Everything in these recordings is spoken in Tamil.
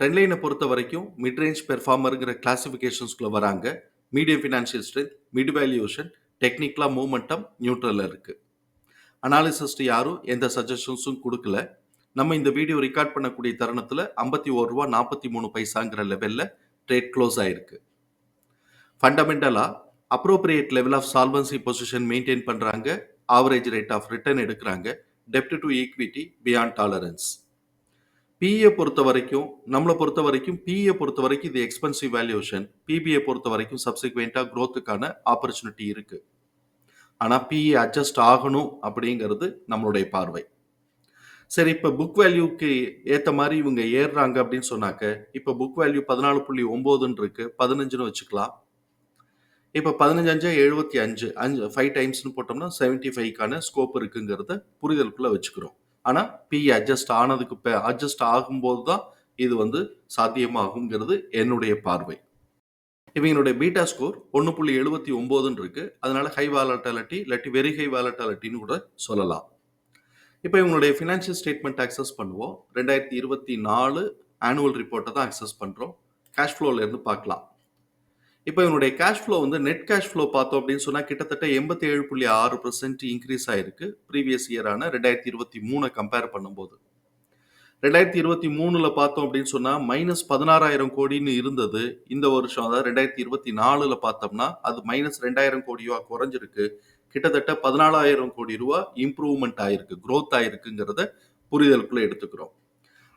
ட்ரெண்ட்லைனை பொறுத்த வரைக்கும் மிட் ரேஞ்ச் பெர்ஃபார்மருங்கிற கிளாசிஃபிகேஷன்ஸ்குள்ளே வராங்க medium financial strength mid valuation டெக்னிக்கலாக மூமெண்டம் நியூட்ரலில் இருக்குது அனாலிசிஸ்ட் யாரும் எந்த சஜஷன்ஸும் கொடுக்கல. நம்ம இந்த வீடியோ ரெக்கார்ட் பண்ணக்கூடிய தருணத்தில் ஐம்பத்தி ஒரு ரூபா நாற்பத்தி மூணு பைசாங்கிற லெவலில் ட்ரேட் க்ளோஸ் ஆகிருக்கு ஃபண்டமெண்டலாக appropriate level of solvency position maintain பண்ணுறாங்க ஆவரேஜ் ரேட் ஆஃப் ரிட்டர்ன் எடுக்கிறாங்க. டெப்ட் டு ஈக்விட்டி பியாண்ட் டாலரன்ஸ் பிஏ பொறுத்த வரைக்கும் நம்மளை பொறுத்த வரைக்கும் பிஏ பொறுத்த வரைக்கும் இது எக்ஸ்பென்சிவ் வேல்யூஷன் பிபிஏ பொறுத்த வரைக்கும் சப்சிக்வெண்ட்டாக க்ரோத்துக்கான ஆப்பர்ச்சுனிட்டி இருக்கு. ஆனால் பிஏ அட்ஜஸ்ட் ஆகணும் அப்படிங்கிறது நம்மளுடைய பார்வை. சரி இப்போ புக் வேல்யூக்கு ஏற்ற மாதிரி இவங்க ஏறுறாங்க அப்படின்னு சொன்னாக்க இப்போ புக் வேல்யூ பதினாலு புள்ளி ஒம்போதுன்னு இருக்கு பதினஞ்சுன்னு வச்சுக்கலாம். இப்போ பதினஞ்சஞ்சா எழுபத்தி அஞ்சு அஞ்சு ஃபைவ் டைம்ஸ்னு போட்டோம்னா செவன்ட்டி ஃபைவ்க்கான ஸ்கோப் இருக்குங்கிறத புரிதலுக்குள்ளே வச்சுக்கிறோம். ஆனால் பி அட்ஜஸ்ட் ஆனதுக்கு அட்ஜஸ்ட் ஆகும்போது தான் இது வந்து சாத்தியமாகுங்கிறது என்னுடைய பார்வை. இவங்களுடைய பீட்டா ஸ்கோர் ஒன்று புள்ளி எழுபத்தி ஒம்போதுன்னு இருக்கு அதனால ஹை வாலட்டாலிட்டி இல்லாட்டி வெரி ஹை வாலட்டாலிட்டின்னு கூட சொல்லலாம். இப்போ இவங்களுடைய ஃபினான்ஷியல் ஸ்டேட்மெண்ட் அக்சஸ் பண்ணுவோம். ரெண்டாயிரத்தி இருபத்தி நாலு ஆனுவல் ரிப்போர்ட்டை தான் அக்சஸ் பண்ணுறோம் கேஷ் ஃப்ளோவிலேருந்து பார்க்கலாம். இப்போ இவனுடைய கேஷ் ஃப்ளோ வந்து நெட் கேஷ் ஃப்ளோ பார்த்தோம் அப்படின்னு சொன்னால் கிட்டத்தட்ட எண்பத்தி ஏழு புள்ளி ஆறு பர்சன்ட் இன்க்ரீஸ் ஆயிருக்கு. ப்ரீவியஸ் இயரான ரெண்டாயிரத்தி இருபத்தி மூணை கம்பேர் பண்ணும்போது. ரெண்டாயிரத்தி இருபத்தி மூணுல பார்த்தோம் அப்படின்னு சொன்னால் மைனஸ் பதினாறாயிரம் கோடின்னு இருந்தது. இந்த வருஷம் அதாவது ரெண்டாயிரத்தி இருபத்தி நாலுல பார்த்தோம்னா அது மைனஸ் ரெண்டாயிரம் கோடியா குறைஞ்சிருக்கு. கிட்டத்தட்ட பதினாலாயிரம் கோடி ரூபா இம்ப்ரூவ்மெண்ட் ஆயிருக்கு க்ரோத் ஆயிருக்குங்கிறத புரிதலுக்குள்ள எடுத்துக்கிறோம்.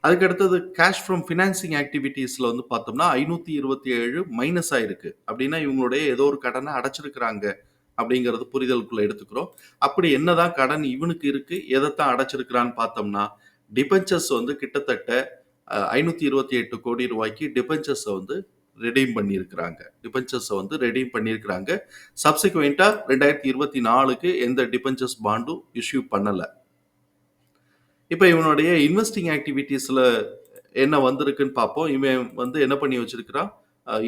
அதுக்கு அடுத்தது கேஷ் ஃப்ரம் ஃபினான்சிங் ஆக்டிவிட்டீஸில் வந்து பார்த்தோம்னா ஐநூற்றி இருபத்தி ஏழு மைனஸ் ஆயிருக்கு. அப்படின்னா இவங்களுடைய ஏதோ ஒரு கடனை அடைச்சிருக்கிறாங்க அப்படிங்கிறது புரிதலுக்குள்ள எடுத்துக்கிறோம். அப்படி என்னதான் கடன் இவனுக்கு இருக்கு எதைத்தான் அடைச்சிருக்கிறான்னு பார்த்தோம்னா டிபென்சர்ஸ் வந்து கிட்டத்தட்ட ஐநூற்றி இருபத்தி எட்டு கோடி ரூபாய்க்கு டிபென்சர்ஸை வந்து ரெடீம் பண்ணியிருக்கிறாங்க. டிபென்சர்ஸை வந்து ரெடீம் பண்ணியிருக்கிறாங்க. சப்சிக்வெண்ட்டாக ரெண்டாயிரத்தி இருபத்தி நாலுக்கு எந்த டிபென்சர்ஸ் பாண்டும் இஷ்யூ பண்ணலை. இப்போ இவனுடைய இன்வெஸ்டிங் ஆக்டிவிட்டீஸில் என்ன வந்திருக்குன்னு பார்ப்போம். இவன் வந்து என்ன பண்ணி வச்சிருக்கிறான்?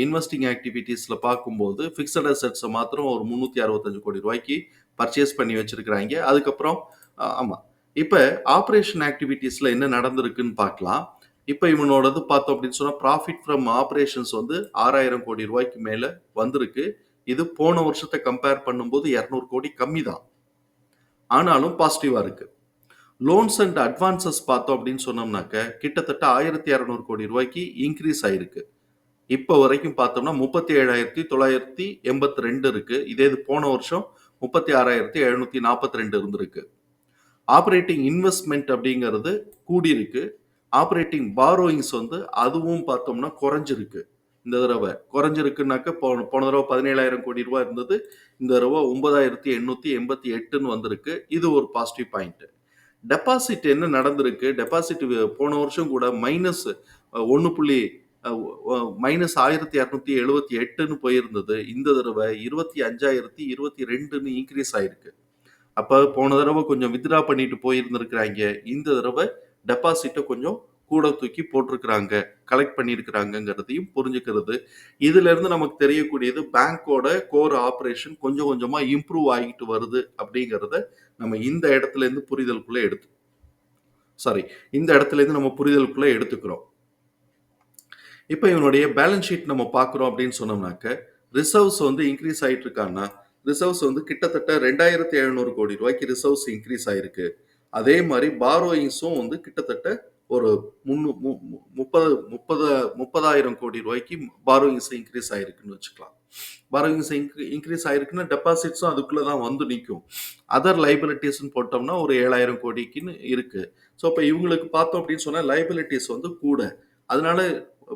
இன்வெஸ்டிங் ஆக்டிவிட்டீஸில் பார்க்கும்போது ஃபிக்ஸட் அசட்ஸை மாத்திரம் ஒரு முந்நூற்றி அறுபத்தஞ்சு கோடி ரூபாய்க்கு பர்ச்சேஸ் பண்ணி வச்சிருக்கிறாங்க. அதுக்கப்புறம் ஆமாம் இப்போ ஆப்ரேஷன் ஆக்டிவிட்டீஸில் என்ன நடந்திருக்குன்னு பார்க்கலாம். இப்போ இவனோடது பார்த்தோம் அப்படின்னு சொன்னால் ப்ராஃபிட் ஃப்ரம் ஆப்ரேஷன்ஸ் வந்து ஆறாயிரம் கோடி ரூபாய்க்கு மேலே வந்திருக்கு. இது போன வருஷத்தை கம்பேர் பண்ணும்போது இரநூறு கோடி கம்மி தான் ஆனாலும் பாசிட்டிவாக இருக்குது லோன்ஸ் அண்ட் அட்வான்சஸ் பார்த்தோம் அப்படின்னு சொன்னோம்னாக்க கிட்டத்தட்ட ஆயிரத்தி இரநூறு கோடி ரூபாய்க்கு இன்க்ரீஸ் ஆயிருக்கு. இப்போ வரைக்கும் பார்த்தோம்னா முப்பத்தி ஏழாயிரத்தி தொள்ளாயிரத்தி எண்பத்தி ரெண்டு இருக்கு. இதே இது போன வருஷம் முப்பத்தி ஆறாயிரத்தி எழுநூத்தி நாற்பத்தி ரெண்டு இருந்திருக்கு. ஆப்ரேட்டிங் இன்வெஸ்ட்மெண்ட் அப்படிங்கிறது கூடியிருக்கு. ஆப்ரேட்டிங் பாரோயிங்ஸ் வந்து அதுவும் பார்த்தோம்னா குறைஞ்சிருக்கு. இந்த தடவை குறைஞ்சிருக்குனாக்க போன போன தடவை பதினேழாயிரம் கோடி ரூபாய் இருந்தது. இந்த தடவை ஒன்பதாயிரத்தி எண்ணூத்தி எண்பத்தி எட்டுன்னு வந்திருக்கு. இது ஒரு பாசிட்டிவ் பாயிண்ட் டெபாசிட் என்ன நடந்திருக்கு? டெபாசிட் போன வருஷம் கூட மைனஸ் ஒன்று புள்ளி மைனஸ் ஆயிரத்தி இரநூத்தி எழுபத்தி எட்டுன்னு போயிருந்தது. இந்த தடவை இருபத்தி அஞ்சாயிரத்தி இருபத்தி ரெண்டுன்னு இன்க்ரீஸ் ஆயிருக்கு. அப்போ போன தடவை கொஞ்சம் வித்ரா பண்ணிட்டு போயிருந்திருக்கிறாங்க. இந்த தடவை டெபாசிட்டை கொஞ்சம் கூட தூக்கி போட்டிருக்கிறாங்க கலெக்ட் பண்ணியிருக்கிறாங்கங்கிறதையும் புரிஞ்சுக்கிறது. இதுல இருந்து நமக்கு தெரியக்கூடியது பேங்கோட கோர் ஆப்ரேஷன் கொஞ்சம் கொஞ்சமா இம்ப்ரூவ் ஆகிட்டு வருது அப்படிங்கிறத நம்ம இந்த இடத்துல இருந்து புரிதலுக்குள்ள எடுத்து சாரி இந்த இடத்துல இருந்து நம்ம புரிதலுக்குள்ள எடுத்துக்கிறோம். இப்போ இவனுடைய பேலன்ஸ் ஷீட் நம்ம பார்க்குறோம் அப்படின்னு சொன்னோம்னாக்க ரிசர்வ்ஸ் வந்து இன்க்ரீஸ் ஆகிட்டு இருக்கான்னா ரிசர்வ்ஸ் வந்து கிட்டத்தட்ட ரெண்டாயிரத்தி எழுநூறு கோடி ரூபாய்க்கு ரிசர்வ்ஸ் இன்க்ரீஸ் ஆயிருக்கு. அதே மாதிரி பாரோயிங்ஸும் வந்து கிட்டத்தட்ட ஒரு முன்னூ முப்பது முப்பது முப்பதாயிரம் கோடி ரூபாய்க்கு பாரோயிங்ஸ் இன்க்ரீஸ் ஆயிருக்குன்னு வச்சுக்கலாம். பாரோயிங்ஸ் இன்க்ரீஸ் ஆயிருக்குன்னா டெபாசிட்ஸும் அதுக்குள்ளே தான் வந்து நிற்கும் அதர் லைபிலிட்டிஸ்ன்னு போட்டோம்னா ஒரு ஏழாயிரம் கோடிக்குன்னு இருக்கு. ஸோ இப்போ இவங்களுக்கு பார்த்தோம் அப்படின்னு சொன்னால் லைபிலிட்டிஸ் வந்து கூட. அதனால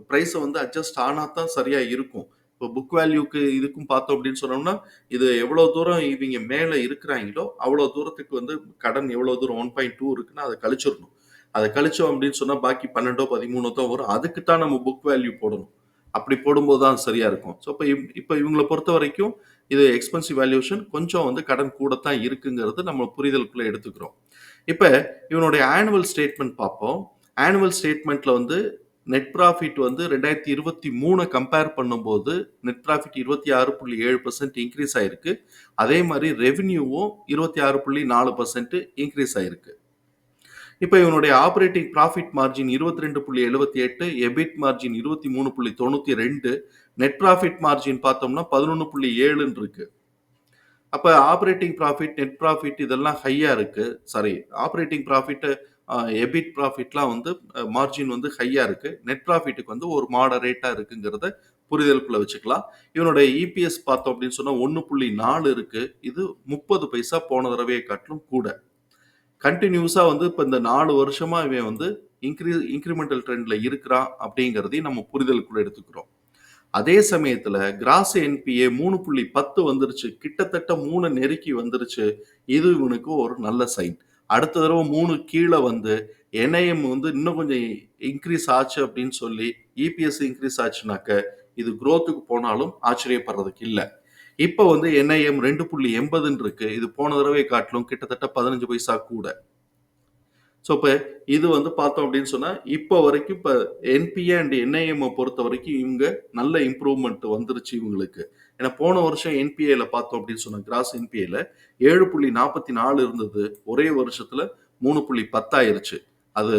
ப்ரைஸை வந்து அட்ஜஸ்ட் ஆனால் தான் சரியாக இருக்கும். இப்போ புக் வேல்யூக்கு இதுக்கும் பார்த்தோம் அப்படின்னு சொன்னோம்னா இது எவ்வளோ தூரம் இவங்க மேலே இருக்கிறாங்களோ அவ்வளோ தூரத்துக்கு வந்து கடன் எவ்வளோ தூரம் ஒன் பாயிண்ட் டூ இருக்குன்னா அதை கழிச்சிடணும். அதை கழிச்சோம் அப்படின்னு சொன்னால் பாக்கி பன்னெண்டோ பதிமூணோ தான் வரும். அதுக்கு தான் நம்ம புக் வேல்யூ போடணும். அப்படி போடும்போது தான் சரியா இருக்கும். ஸோ இப்போ இப்போ இவங்களை பொறுத்த வரைக்கும் இது எக்ஸ்பென்சிவ் வேல்யூஷன் கொஞ்சம் வந்து கடன் கூட தான் இருக்குங்கிறது நம்ம புரிதலுக்குள்ளே எடுத்துக்கிறோம். இப்போ இவனுடைய ஆனுவல் ஸ்டேட்மெண்ட் பார்ப்போம். ஆனுவல் ஸ்டேட்மெண்ட்ல வந்து நெட் ப்ராஃபிட் வந்து ரெண்டாயிரத்தி இருபத்தி மூணு கம்பேர் பண்ணும்போது நெட் ப்ராஃபிட் இருபத்தி ஆறு புள்ளி ஏழு பர்சன்ட் இன்க்ரீஸ் ஆயிருக்கு. அதே மாதிரி ரெவென்யூவும் இருபத்தி ஆறு புள்ளி நாலு பர்சன்ட் இன்க்ரீஸ் ஆயிருக்கு. இப்போ இவனுடைய ஆப்ரேட்டிங் ப்ராஃபிட் மார்ஜின் இருபத்தி ரெண்டு புள்ளி எழுபத்தி எட்டு எபிட் மார்ஜின் இருபத்தி மூணு புள்ளி தொண்ணூற்றி ரெண்டு நெட் ப்ராஃபிட் மார்ஜின் பார்த்தோம்னா பதினொன்று புள்ளி ஏழுன்னு இருக்கு அப்போ ஆப்ரேட்டிங் ப்ராஃபிட் நெட் ப்ராஃபிட் இதெல்லாம் ஹையாக இருக்குது சாரி ஆப்ரேட்டிங் ப்ராஃபிட்டு எபிட் ப்ராஃபிட்லாம் வந்து மார்ஜின் வந்து ஹையாக இருக்குது நெட் ப்ராஃபிட்டுக்கு வந்து ஒரு மாடரேட்டாக இருக்குங்கிறத புரிதலுக்குள்ள வச்சுக்கலாம். இவனுடைய இபிஎஸ் பார்த்தோம் அப்படின்னு சொன்னால் ஒன்று புள்ளி நாலு இருக்குது இது முப்பது பைசா போன தடவையை காட்டிலும் கூட. கண்டினியூஸாக வந்து இப்போ இந்த நாலு வருஷமாக இவன் வந்து இன்க்ரீ இன்க்ரிமெண்டல் ட்ரெண்டில் இருக்கிறான் அப்படிங்கிறதையும் நம்ம புரிதலுக்குள்ள எடுத்துக்கிறோம். அதே சமயத்தில் கிராஸ் என்பிஏ மூணு புள்ளி பத்து வந்துருச்சு. கிட்டத்தட்ட மூணு நெருக்கி வந்துருச்சு. இது இவனுக்கு ஒரு நல்ல சைன் அடுத்த தடவை மூணு கீழே வந்து என்ஐஎம் வந்து இன்னும் கொஞ்சம் இன்க்ரீஸ் ஆச்சு அப்படின்னு சொல்லி இபிஎஸ் இன்க்ரீஸ் ஆச்சுனாக்க இது குரோத்துக்கு போனாலும் ஆச்சரியப்படுறதுக்கு இல்லை. இப்போ வந்து என்ஐஎம் ரெண்டு புள்ளி எண்பதுன்னு இருக்கு இது போன தடவை காட்டிலும் கிட்டத்தட்ட பதினஞ்சு பைசா கூட. ஸோ இப்போ இது வந்து பார்த்தோம் அப்படின்னு சொன்னால் இப்போ வரைக்கும் இப்போ என்பிஏ அண்ட் என்ஐஎம்ஐ பொறுத்த வரைக்கும் இவங்க நல்ல இம்ப்ரூவ்மெண்ட் வந்துருச்சு இவங்களுக்கு. ஏன்னா போன வருஷம் என்பிஏல பார்த்தோம் அப்படின்னு சொன்னால் கிராஸ் என்பிஏல ஏழு புள்ளி நாற்பத்தி நாலு இருந்தது. ஒரே வருஷத்தில் மூணு புள்ளி பத்தாயிருச்சு. அது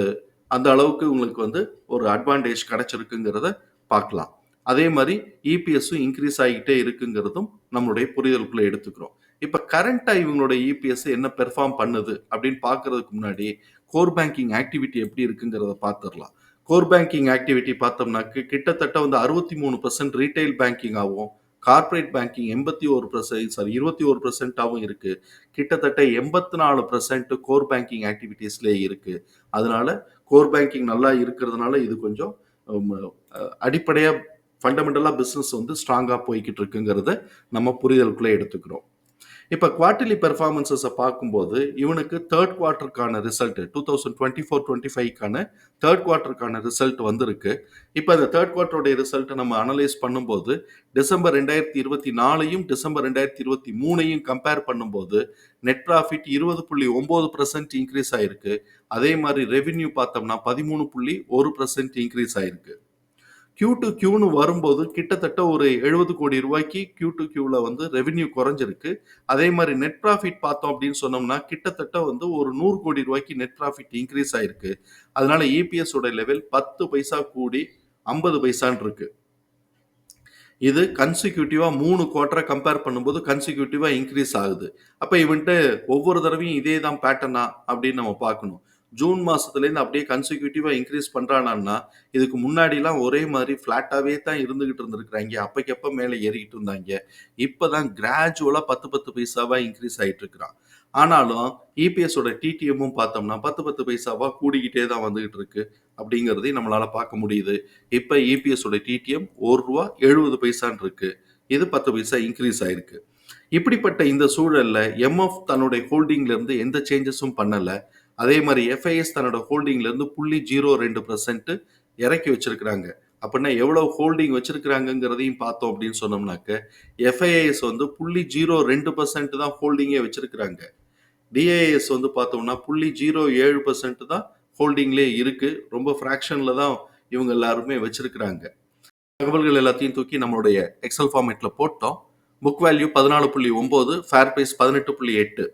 அந்த அளவுக்கு உங்களுக்கு வந்து ஒரு அட்வான்டேஜ் கிடைச்சிருக்குங்கிறத பார்க்கலாம். அதே மாதிரி இபிஎஸும் இன்க்ரீஸ் ஆகிக்கிட்டே இருக்குங்கிறதும் நம்மளுடைய புரிதலுக்குள்ள எடுத்துக்கிறோம். இப்போ கரண்டா இவங்களோட இபிஎஸ் என்ன பெர்ஃபார்ம் பண்ணுது அப்படின்னு பார்க்கறதுக்கு முன்னாடி கோர் பேங்கிங் ஆக்டிவிட்டி எப்படி இருக்குங்கிறத பார்த்துடலாம். கோர் பேங்கிங் ஆக்டிவிட்டி பார்த்தோம்னாக்கு கிட்டத்தட்ட வந்து அறுபத்தி மூணு பர்சன்ட் ரீட்டைல் பேங்கிங் ஆகும் கார்ப்பரேட் பேங்கிங் எண்பத்தி ஒரு பர்சன்ட் சாரி இருபத்தி ஒரு பர்சன்ட்டாகவும் இருக்குது கிட்டத்தட்ட எண்பத்தி நாலு பர்சன்ட் கோர் பேங்கிங் ஆக்டிவிட்டீஸ்லேயே இருக்குது அதனால கோர் பேங்கிங் நல்லா இருக்கிறதுனால இது கொஞ்சம் அடிப்படையாக ஃபண்டமெண்டலாக பிஸ்னஸ் வந்து ஸ்ட்ராங்காக போய்கிட்டு இருக்குங்கிறத நம்ம புரிதலுக்குள்ளே எடுத்துக்கிறோம். இப்போ குவார்டர்லி பெர்ஃபார்மன்ஸஸை பார்க்கும்போது இவனுக்கு third குவார்ட்டருக்கான result two thousand twenty four twenty ஃபைவ்க்கான third குவார்ட்டருக்கான ரிசல்ட் வந்திருக்கு. இப்போ அந்த தேர்ட் குவார்ட்டருடைய ரிசல்ட்டை நம்ம அனலைஸ் பண்ணும்போது டிசம்பர் ரெண்டாயிரத்தி இருபத்தி நாலையும் டிசம்பர் ரெண்டாயிரத்தி இருபத்தி மூணையும் கம்பேர் பண்ணும்போது நெட் ப்ராஃபிட் இருபது புள்ளி ஒம்பது பர்சன்ட் இன்க்ரீஸ் ஆயிருக்கு. அதே மாதிரி ரெவின்யூ பார்த்தோம்னா பதிமூணு புள்ளி ஒரு பர்சன்ட் இன்க்ரீஸ் ஆயிருக்கு. கியூ டு கியூன்னு வரும்போது கிட்டத்தட்ட ஒரு எழுபது கோடி ரூபாய்க்கு கியூ டு கியூவில் வந்து ரெவென்யூ குறைஞ்சிருக்கு. அதே மாதிரி நெட் ப்ராஃபிட் பார்த்தோம் அப்படின்னு சொன்னோம்னா கிட்டத்தட்ட வந்து ஒரு நூறு கோடி ரூபாய்க்கு நெட் ப்ராஃபிட் இன்க்ரீஸ் ஆயிருக்கு. அதனால இபிஎஸ் உடைய லெவல் பத்து பைசா கூடி ஐம்பது பைசான் இருக்கு. இது கன்சிக்யூட்டிவா மூணு குவார்டரை கம்பேர் பண்ணும்போது கன்சிக்யூட்டிவா இன்க்ரீஸ் ஆகுது. அப்ப இவன்ட்டு ஒவ்வொரு தடவையும் இதே தான் பேட்டர்னா அப்படின்னு நம்ம பார்க்கணும். ஜூன் மாசத்துலேருந்து அப்படியே கன்சிக்யூட்டிவா இன்க்ரீஸ் பண்றானா இதுக்கு முன்னாடிலாம் ஒரே மாதிரி ஃப்ளாட்டாகவே தான் இருந்துகிட்டு இருந்திருக்கிறாங்க. அப்பக்கப்ப மேலே ஏறிக்கிட்டு இருந்தாங்க. இப்பதான் கிராஜுவலா பத்து பத்து பைசாவா இன்க்ரீஸ் ஆயிட்டு இருக்கிறான் ஆனாலும் இபிஎஸோட டிடிஎம்மும் பார்த்தோம்னா பத்து பத்து பைசாவா கூடிக்கிட்டே தான் வந்துகிட்டு இருக்கு அப்படிங்கிறதையும் நம்மளால பார்க்க முடியுது. இப்போ இபிஎஸோட டிடிஎம் ஒரு ரூபா எழுபது பைசான் இருக்கு. இது பத்து பைசா இன்க்ரீஸ் ஆயிருக்கு. இப்படிப்பட்ட இந்த சூழல்ல எம்எஃப் தன்னுடைய ஹோல்டிங்ல இருந்து எந்த சேஞ்சஸும் பண்ணலை. அதே மாதிரி எஃப்ஐஎஸ் தன்னோட ஹோல்டிங்லேருந்து புள்ளி ஜீரோ ரெண்டு பர்சன்ட் இறக்கி வச்சிருக்கிறாங்க. அப்படின்னா எவ்வளவு ஹோல்டிங் வச்சிருக்கிறாங்கிறதையும் பார்த்தோம் அப்படின்னு சொன்னோம்னாக்க எஃப்ஐஏஎஸ் வந்து புள்ளி ஜீரோ ரெண்டு பர்சன்ட் தான் ஹோல்டிங்கே வச்சிருக்கிறாங்க. டிஐஎஸ் வந்து பார்த்தோம்னா புள்ளி ஜீரோ ஏழு பர்சன்ட் தான் ஹோல்டிங்லேயே இருக்கு. ரொம்ப ஃப்ராக்ஷன்ல தான் இவங்க எல்லாருமே வச்சிருக்கிறாங்க. தகவல்கள் எல்லாத்தையும் தூக்கி நம்மளுடைய எக்ஸல் ஃபார்மேட்ல போட்டோம். புக் வேல்யூ பதினாலு புள்ளி ஒம்பது ஃபேர் ப்ரைஸ் பதினெட்டு புள்ளி எட்டு.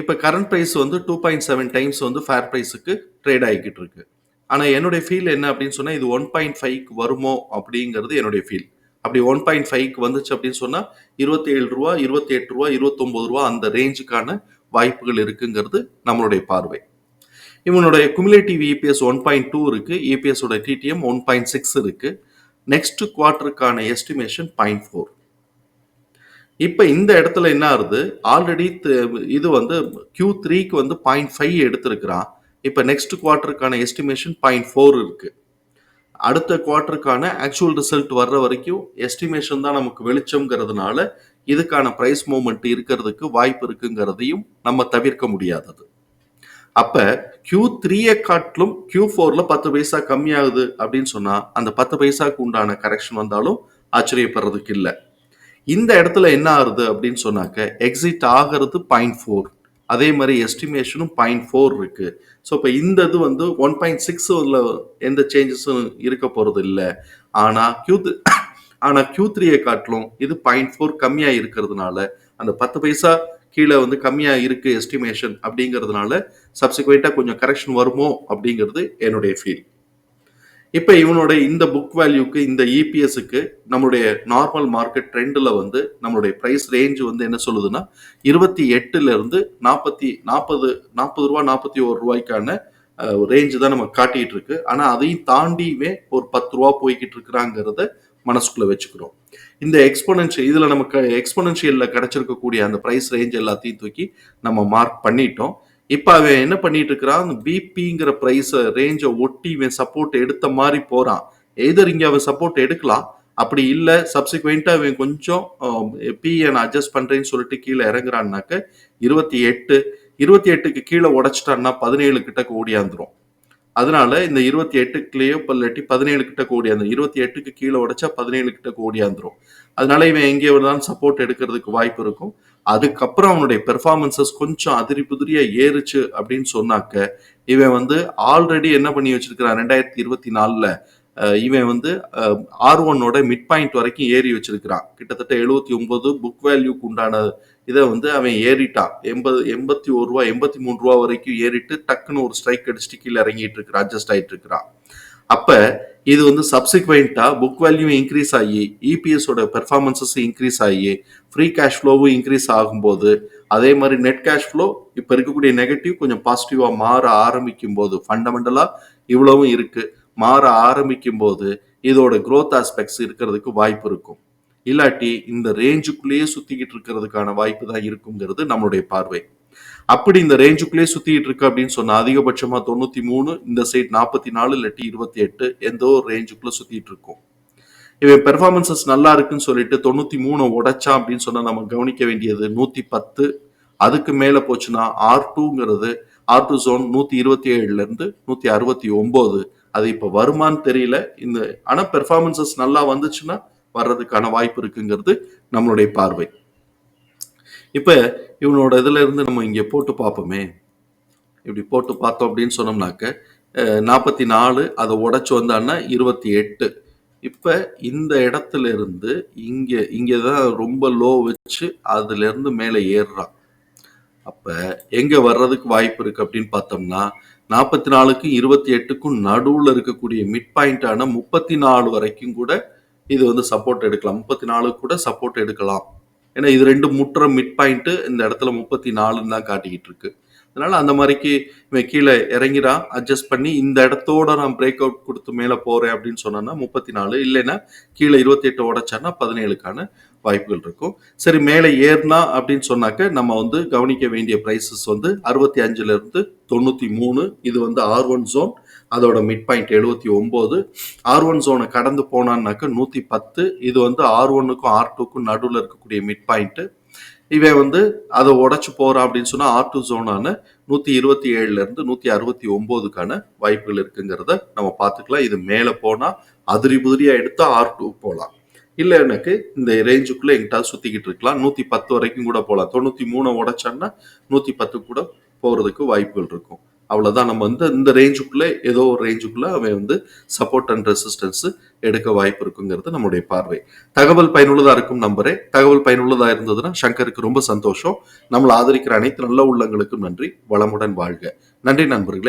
இப்போ கரண்ட் ப்ரைஸ் வந்து டூ பாயிண்ட் செவன் டைம்ஸ் வந்து ஃபேர் ப்ரைஸுக்கு ட்ரேட் ஆகிக்கிட்டு இருக்கு. ஆனால் என்னுடைய ஃபீல் என்ன அப்படின்னு சொன்னால் இது ஒன் பாயிண்ட் ஃபைவ்க்கு வருமோ அப்படிங்கிறது என்னுடைய ஃபீல் அப்படி ஒன் பாயிண்ட் ஃபைவ்க்கு வந்துச்சு அப்படின்னு சொன்னால் இருபத்தி ஏழு ரூபா இருபத்தி எட்டு ரூபா இருபத்தொம்பது ரூபா அந்த ரேஞ்சுக்கான வாய்ப்புகள் இருக்குங்கிறது நம்மளுடைய பார்வை. இவனுடைய cumulative EPS one point two இருக்கு இபிஎஸோட டிடிஎம் ஒன் பாயிண்ட் சிக்ஸ் இருக்கு. நெக்ஸ்ட் குவார்டருக்கான எஸ்டிமேஷன் பாயிண்ட் ஃபோர் இப்போ இந்த இடத்துல என்ன ஆகுது? ஆல்ரெடி இது வந்து கியூ த்ரீக்கு வந்து பாயிண்ட் ஃபைவ் எடுத்திருக்கிறான். இப்போ நெக்ஸ்ட் குவார்ட்டருக்கான எஸ்டிமேஷன் பாயிண்ட் ஃபோர் இருக்கு. அடுத்த குவார்டருக்கான ஆக்சுவல் ரிசல்ட் வர்ற வரைக்கும் எஸ்டிமேஷன் தான் நமக்கு வெளிச்சம்ங்கிறதுனால இதுக்கான ப்ரைஸ் மூமெண்ட் இருக்கிறதுக்கு வாய்ப்பு இருக்குங்கிறதையும் நம்ம தவிர்க்க முடியாதது. அப்போ கியூ த்ரீயை காட்டிலும் கியூ ஃபோரில் பத்து பைசா கம்மியாகுது அப்படின்னு சொன்னால் அந்த பத்து பைசாக்கு உண்டான கரெக்ஷன் வந்தாலும் ஆச்சரியப்படுறதுக்கு இல்லை. இந்த இடத்துல என்ன ஆகுது அப்படின்னு சொன்னாக்க எக்ஸிட் ஆகிறது பாயிண்ட் ஃபோர் அதே மாதிரி எஸ்டிமேஷனும் பாயிண்ட் ஃபோர் இருக்கு. ஸோ இப்போ இந்த இது வந்து ஒன் பாயிண்ட் சிக்ஸ் எந்த சேஞ்சஸும் இருக்க போறது இல்லை. ஆனால் கியூ ஆனால் கியூ த்ரீயை காட்டிலும் இது பாயிண்ட் ஃபோர் கம்மியாக இருக்கிறதுனால அந்த பத்து பைசா கீழே வந்து கம்மியாக இருக்கு எஸ்டிமேஷன் அப்படிங்கிறதுனால சப்சிக்வெண்ட்டாக கொஞ்சம் கரெக்ஷன் வருமோ அப்படிங்கிறது என்னுடைய ஃபீல் இப்போ இவனோட இந்த புக் வேல்யூக்கு இந்த இபிஎஸ்க்கு நம்மளுடைய நார்மல் மார்க்கெட் ட்ரெண்டில் வந்து நம்மளுடைய ப்ரைஸ் ரேஞ்ச் வந்து என்ன சொல்லுதுன்னா இருபத்தி எட்டுலேருந்து நாற்பத்தி நாற்பது நாற்பது ரூபா நாற்பத்தி ஒரு ரூபாய்க்கான ரேஞ்சு தான் நம்ம காட்டிகிட்டு இருக்கு. ஆனால் அதையும் தாண்டியுமே ஒரு பத்து ரூபா போய்கிட்டு இருக்கிறாங்கிறத மனசுக்குள்ள வச்சுக்கிறோம். இந்த எக்ஸ்போனன்ஷியல் இதில் நமக்கு எக்ஸ்போனன்ஷியலில் கிடச்சிருக்கக்கூடிய அந்த ப்ரைஸ் ரேஞ்ச் எல்லாத்தையும் தூக்கி நம்ம மார்க் பண்ணிட்டோம். இப்போ அவன் என்ன பண்ணிட்டு இருக்கிறான்? பிபிங்கிற ப்ரைஸை ரேஞ்சை ஒட்டி இவன் சப்போர்ட் எடுத்த மாதிரி போறான். எதர் இங்கே அவன் சப்போர்ட் எடுக்கலாம். அப்படி இல்லை சப்சிக்வெண்ட்டாக அவன் கொஞ்சம் பிஏ நான் அட்ஜஸ்ட் பண்ணுறேன்னு சொல்லிட்டு கீழே இறங்குறான்னாக்க இருபத்தி எட்டு இருபத்தி எட்டுக்கு கீழே உடைச்சிட்டான்னா பதினேழு கிட்ட ஓடியாந்துரும். அதனால இந்த இருபத்தி எட்டுக்குள்ளேயோ இல்லாட்டி பதினேழு கிட்ட ஓடியாந்து இருபத்தி எட்டுக்கு கீழே உடைச்சா பதினேழு கிட்ட கோடியாந்துரும் அதனால இவன் எங்கே தான் சப்போர்ட் எடுக்கிறதுக்கு வாய்ப்பு இருக்கும். அதுக்கப்புறம் அவனுடைய பெர்ஃபார்மன்சஸ் கொஞ்சம் அதிரி புதிரியா ஏறுச்சு அப்படின்னு சொன்னாக்க இவன் வந்து ஆல்ரெடி என்ன பண்ணி வச்சிருக்கிறான்? ரெண்டாயிரத்தி இருபத்தி நாலுல இவன் வந்து ஆர் ஒன்னோட மிட் பாயிண்ட் வரைக்கும் ஏறி வச்சிருக்கிறான். கிட்டத்தட்ட எழுபத்தி ஒன்பது புக் வேல்யூக்கு உண்டான இதை வந்து அவன் ஏறிட்டான். எண்பது எண்பத்தி ஒரு ரூபா எண்பத்தி மூணு ரூபா வரைக்கும் ஏறிட்டு டக்குன்னு ஒரு ஸ்ட்ரைக் அடிச்சுட்டு கீழே இறங்கிட்டு இருக்கிறான் அட்ஜஸ்ட் ஆகிட்டு இருக்கிறான். அப்போ இது வந்து சப்சிக்வெண்ட்டாக புக் வேல்யூ இன்க்ரீஸ் ஆகி இபிஎஸோட பெர்ஃபார்மன்சஸ் இன்க்ரீஸ் ஆகி ஃப்ரீ கேஷ் ஃப்ளோவும் இன்க்ரீஸ் ஆகும்போது அதே மாதிரி நெட் கேஷ் ஃப்ளோ இப்போ இருக்கக்கூடிய நெகட்டிவ் கொஞ்சம் பாசிட்டிவாக மாற ஆரம்பிக்கும் போது ஃபண்டமெண்டலாக இவ்வளவும் இருக்குது மாற ஆரம்பிக்கும் போது இதோட க்ரோத் ஆஸ்பெக்ட்ஸ் இருக்கிறதுக்கு வாய்ப்பு இருக்கும். இல்லாட்டி இந்த ரேஞ்சுக்குள்ளேயே சுத்திக்கிட்டு இருக்கிறதுக்கான வாய்ப்பு தான் இருக்குங்கிறது நம்மளுடைய பார்வை. அப்படி இந்த ரேஞ்சுக்குள்ளேயே சுத்திக்கிட்டு இருக்கு அப்படின்னு சொன்னா அதிகபட்சமா தொண்ணூத்தி மூணு இந்த சைட் நாற்பத்தி நாலு இல்லாட்டி இருபத்தி எட்டு எந்த ஒரு ரேஞ்சுக்குள்ள சுத்திட்டு இருக்கும். இவன் பெர்ஃபார்மன்சஸ் நல்லா இருக்குன்னு சொல்லிட்டு தொண்ணூத்தி மூணு உடைச்சான் அப்படின்னு சொன்னா நம்ம கவனிக்க வேண்டியது நூத்தி பத்து. அதுக்கு மேல போச்சுன்னா ஆர் டூங்கிறது ஆர் ஜோன் நூத்தி இருபத்தி ஏழுல இருந்து நூத்தி அறுபத்தி ஒன்பது அது இப்ப வருமான்னு தெரியல. இந்த ஆனா பெர்ஃபார்மன்சஸ் நல்லா வந்துச்சுன்னா வர்றதுக்கான வாய்ப்பு இருக்குங்கிறது நம்மளுடைய பார்வை. இப்ப இவனோட இதுல இருந்து நம்ம இங்க போட்டு பார்ப்போமே. இப்படி போட்டு பார்த்தோம் அப்படின்னு சொன்னோம்னாக்க நாற்பத்தி நாலு அதை உடச்சி வந்தான்னா இருபத்தி எட்டு. இப்போ இந்த இடத்துல இருந்து இங்கே இங்கே தான் ரொம்ப லோ வச்சு அதுலேருந்து மேலே ஏறுறான். அப்போ எங்கே வர்றதுக்கு வாய்ப்பு இருக்குது அப்படின்னு பார்த்தோம்னா நாற்பத்தி நாலுக்கும் இருபத்தி எட்டுக்கும் நடுவில் இருக்கக்கூடிய மிட் பாயிண்டான முப்பத்தி நாலு வரைக்கும் கூட இது வந்து சப்போர்ட் எடுக்கலாம். முப்பத்தி நாலுக்கு கூட சப்போர்ட் எடுக்கலாம். ஏன்னா இது ரெண்டு முற்ற மிட் பாயிண்ட்டு இந்த இடத்துல முப்பத்தி நாலுன்னு தான் காட்டிக்கிட்டு இருக்கு. அதனால அந்த மாதிரிக்கு இவன் கீழே இறங்கிறான் அட்ஜஸ்ட் பண்ணி இந்த இடத்தோட நான் பிரேக் அவுட் கொடுத்து மேலே போறேன் அப்படின்னு சொன்னா முப்பத்தி நாலு இல்லைன்னா கீழே இருபத்தி எட்டு உடைச்சான்னா பதினேழுக்கான வாய்ப்புகள் இருக்கும். சரி மேலே ஏறினா அப்படின்னு சொன்னாக்க நம்ம வந்து கவனிக்க வேண்டிய ப்ரைஸஸ் வந்து அறுபத்தி அஞ்சுல இருந்து தொண்ணூத்தி மூணு இது வந்து ஆர் ஒன் ஜோன் அதோட மிட் பாயிண்ட் எழுபத்தி ஒன்பது ஆர் ஒன் ஜோனை கடந்து போனான்னாக்க நூத்தி பத்து இது வந்து ஆர் ஒன்னுக்கும் ஆர் டூக்கும் நடுவில் இருக்கக்கூடிய மிட் பாயிண்ட்டு இவன் வந்து அதை உடைச்சு போகிறா அப்படின்னு சொன்னால் ஆர் டூ ஜோனான நூற்றி இருபத்தி ஏழுலேருந்து நூற்றி அறுபத்தி ஒம்போதுக்கான வாய்ப்புகள் இருக்குங்கிறத நம்ம பார்த்துக்கலாம். இது மேலே போனால் அதிரி புதிரியாக எடுத்தால் ஆர் டூ போகலாம் இல்லை எனக்கு இந்த ரேஞ்சுக்குள்ளே எங்கிட்டாவது சுற்றிக்கிட்டு இருக்கலாம். நூற்றி பத்து வரைக்கும் கூட போகலாம் தொண்ணூற்றி மூணை உடைச்சான்னா நூற்றி பத்து கூட போகிறதுக்கு வாய்ப்புகள் இருக்கும். அவ்வளோதான் நம்ம வந்து இந்த ரேஞ்சுக்குள்ளே ஏதோ ஒரு ரேஞ்சுக்குள்ளே அவன் வந்து சப்போர்ட் அண்ட் ரெசிஸ்டன்ஸ் எடுக்க வாய்ப்பு இருக்குங்கிறது நம்முடைய பார்வை. தகவல் பயனுள்ளதாக இருக்கும் நம்பரே. தகவல் பயனுள்ளதாக இருந்ததுன்னா சங்கருக்கு ரொம்ப சந்தோஷம். நம்மளை ஆதரிக்கிற அனைத்து நல்ல உள்ளங்களுக்கும் நன்றி. வளமுடன் வாழ்க. நன்றி நண்பர்களே.